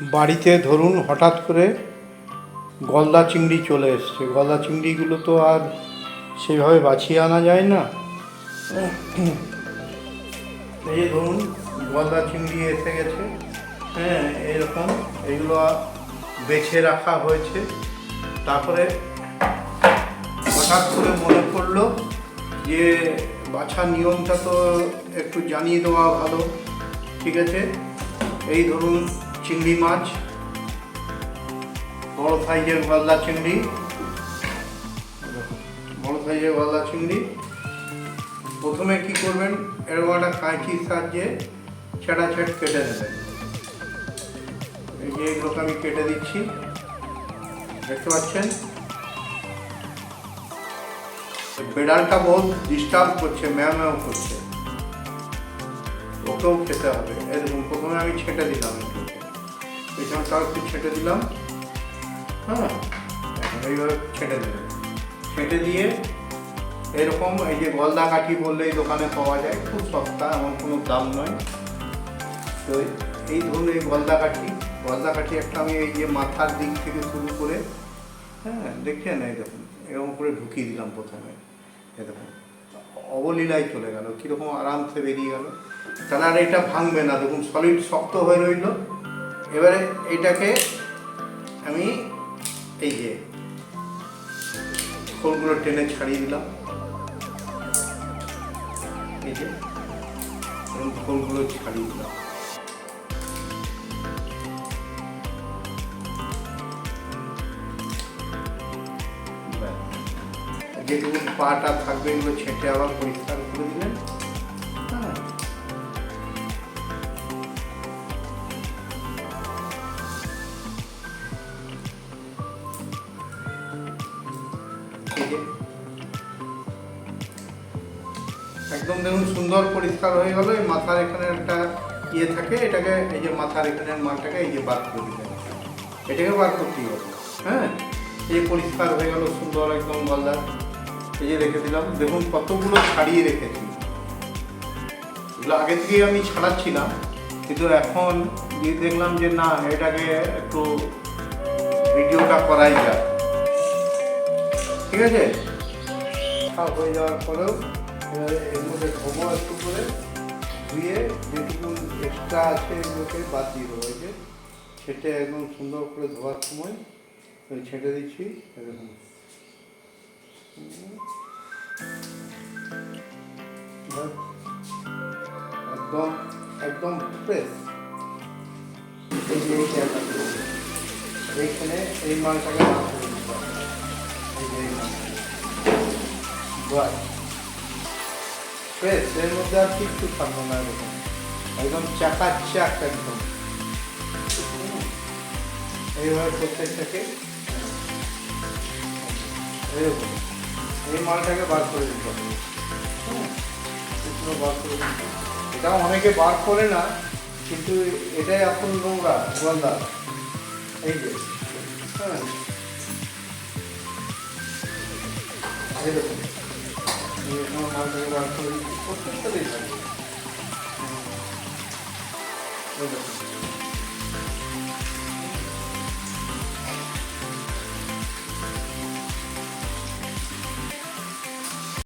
বাড়িতে ধরুন হঠাৎ করে গলদা চিংড়ি চলে এসছে। গলদা চিংড়িগুলো তো আর সেভাবে বাছিয়ে আনা যায় না। এই ধরুন গলদা চিংড়ি এসে গেছে। হ্যাঁ এরকম এগুলো বেছে রাখা হয়েছে। তারপরে হঠাৎ করে মনে পড়ল যে বাছার নিয়মটা তো একটু জানিয়ে দেওয়া ভালো। ঠিক আছে? এই ধরুন চিংড়ি মাছ, বড় সাইজের গলদা চিংড়ি, বড় সাইজের গলদা চিংড়ি। প্রথমে কি করবেন, এরকম একটা কাঁচির সাহায্যে ছেঁড়া ছেট কেটে নেবেন এই যে এগুলোকে আমি কেটে দিচ্ছি। দেখতে পাচ্ছেন? বেড়ালটা বহুত ডিস্টার্ব করছে ম্যাও ম্যাও করছে। ওকেও খেতে হবে। এরকম প্রথমে আমি ছেটে দিলাম একটু। পেছনটাও একটু ছেটে দিলাম। হ্যাঁ এইভাবে ছেটে দেবেন ছেটে দিয়ে এরকম এই যে গলদা কাঠি বললেই দোকানে পাওয়া যায়, খুব সস্তা, এমন কোনো দাম নয়। তো এই ধরুন এই গলদা কাঠি গলদা কাঠি একটা আমি এই যে মাথার দিক থেকে শুরু করে হ্যাঁ দেখছেন এই দেখুন, এরকম করে ঢুকিয়ে দিলাম প্রথমে। এই দেখুন, অবলীলায় চলে গেল, কীরকম আরামসে বেরিয়ে গেল। তাহলে আর এটা ভাঙবে না, দেখুন সলিড শক্ত হয়ে রইল। এবারে এটাকে আমি এই যে খোলগুলো টেনে ছাড়িয়ে দিলাম। এই যে খোলগুলো ছাড়িয়ে দিলাম। যেটুকু পাটা থাকবে এগুলো ছেঁটে আবার পরিষ্কার করে দিলেন। একদম দেখুন সুন্দর পরিষ্কার হয়ে গেল, এই মাথার এখানে একটা ইয়ে থাকে, এটাকে এই যে মাথার এখানের মালটাকে এই যে বার করে দিলেন এটাকে বার করতেই হবে হ্যাঁ? এই পরিষ্কার হয়ে গেল, সুন্দর একদম গলদা এই যে রেখে দিলাম, দেখুন কতগুলো ছাড়িয়ে রেখেছি। এগুলো আগে থেকেই আমি ছাড়াচ্ছিলাম, কিন্তু এখন দেখলাম যে না, এটাকে একটু ভিডিওটা করাই যায়। ঠিক আছে? সব হয়ে যাওয়ার পরেও এর মধ্যে ধোবো একটু করে ধুয়ে যেটুকু এক্সট্রা আছে এগুলোকে বাদ দিয়ে দেবো যে ছেটে একদম সুন্দর করে ধোয়ার সময় ছেটে দিচ্ছি, এরকম। একদম একদম ফ্রেশ এইখানে এই মালটাকে ফ্রেশ এর মধ্যে আর কিচ্ছু থাকবে না এরকম একদম চাকাচাক একদম। এইভাবে প্রত্যেকটাকে এরকম এই মালটাকে বার করে দিতে হবে বার করে দিতে। এটাও অনেকে বার করে না কিন্তু এটাই এখন নোংরা গলদা এই যে দেখুন এই এখানে মালটাকে বার করে দিচ্ছি প্রত্যেকটাতেই থাকে